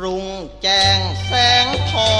รุ่งแจ้งแสงทอง